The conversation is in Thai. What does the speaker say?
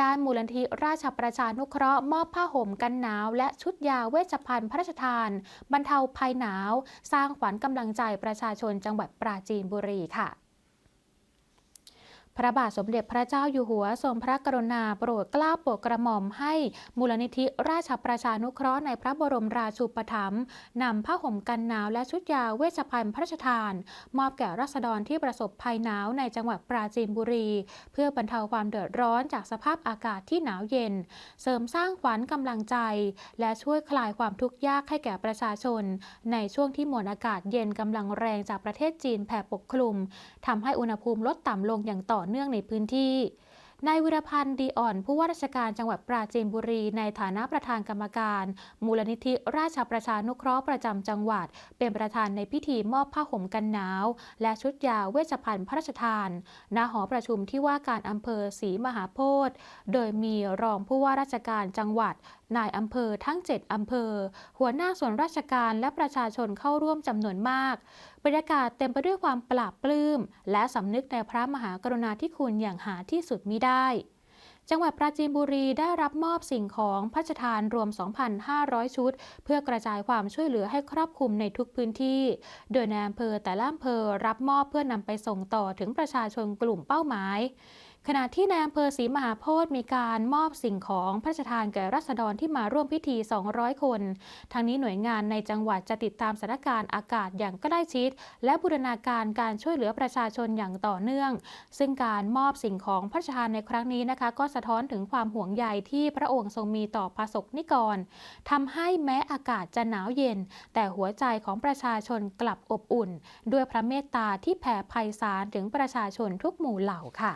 ด้านมูลนิธิราชประชานุเคราะห์มอบผ้าห่มกันหนาว และชุดยาเวชภัณฑ์พระราชทาน บรรเทาภัยหนาว สร้างขวัญกำลังใจประชาชนจังหวัดปราจีนบุรีค่ะ พระบาทสมเด็จพระเจ้าอยู่หัวทรงพระกรุณาโปรดเกล้าโปรดกระหม่อมให้มูลนิธิราชประชานุเคราะห์ในพระบรมราชูปถัมภ์นำผ้าห่มกันหนาวและชุดยาเวชภัณฑ์พระราชทาน มอบแก่ราษฎรที่ประสบภัยหนาวในจังหวัดปราจีนบุรี เพื่อบรรเทาความเดือดร้อนจากสภาพอากาศที่หนาวเย็น เสริมสร้างขวัญกำลังใจ และช่วยคลายความทุกข์ยากให้แก่ประชาชน ในช่วงที่มวลอากาศเย็นกำลังแรงจากประเทศจีนแผ่ปกคลุมทำให้อุณหภูมิลดต่ำลงอย่างต่อเนื่องในพื้นที่นายวิรพันธ์ดีอ่อนผู้ว่าราชการจังหวัดปราจีนบุรี ในฐานะประธานกรรมการ มูลนิธิราชประชานุเคราะห์ประจำจังหวัด เป็นประธานในพิธีมอบผ้าห่มกันหนาว และชุดยาเวชภัณฑ์พระราชทานณหอประชุมที่ว่าการอำเภอศรีมหาโพธิ์โดยมีรองผู้ว่าราชการจังหวัด นายอำเภอทั้ง 7 อำเภอ หัวหน้าส่วนราชการและประชาชนเข้าร่วมจำนวนมาก บรรยากาศเต็มไปด้วยความปลาบปลื้ม และสำนึกในพระมหากรุณาธิคุณอย่างหาที่สุดมิได้จังหวัดปราจีนบุรีได้รับมอบสิ่งของพระราชทานรวม 2,500 ชุด เพื่อกระจายความช่วยเหลือให้ครอบคลุมในทุกพื้นที่ โดยในอำเภอแต่ละอำเภอรับมอบเพื่อนำไปส่งต่อถึงประชาชนกลุ่มเป้าหมาย ขณะที่ในอำเภอศรีมหาโพธิ์มีการมอบสิ่งของพระราชทานแก่รัษฎรที่มาร่วมพิธี 200 คนทางนี้หน่วยงานในจังหวัดจะติดตามสถานการณ์อากาศอย่างใกล้ชิด และบูรณาการการช่วยเหลือประชาชนอย่างต่อเนื่อง ซึ่งการมอบสิ่งของพระราชทานในครั้งนี้นะคะ ก็สะท้อนถึงความห่วงใยที่พระองค์ทรงมีต่อประสบนิกรทำให้แม้อากาศจะหนาวเย็น แต่หัวใจของประชาชนกลับอบอุ่น ด้วยพระเมตตาที่แผ่ไพศาลถึงประชาชนทุกหมู่เหล่าค่ะ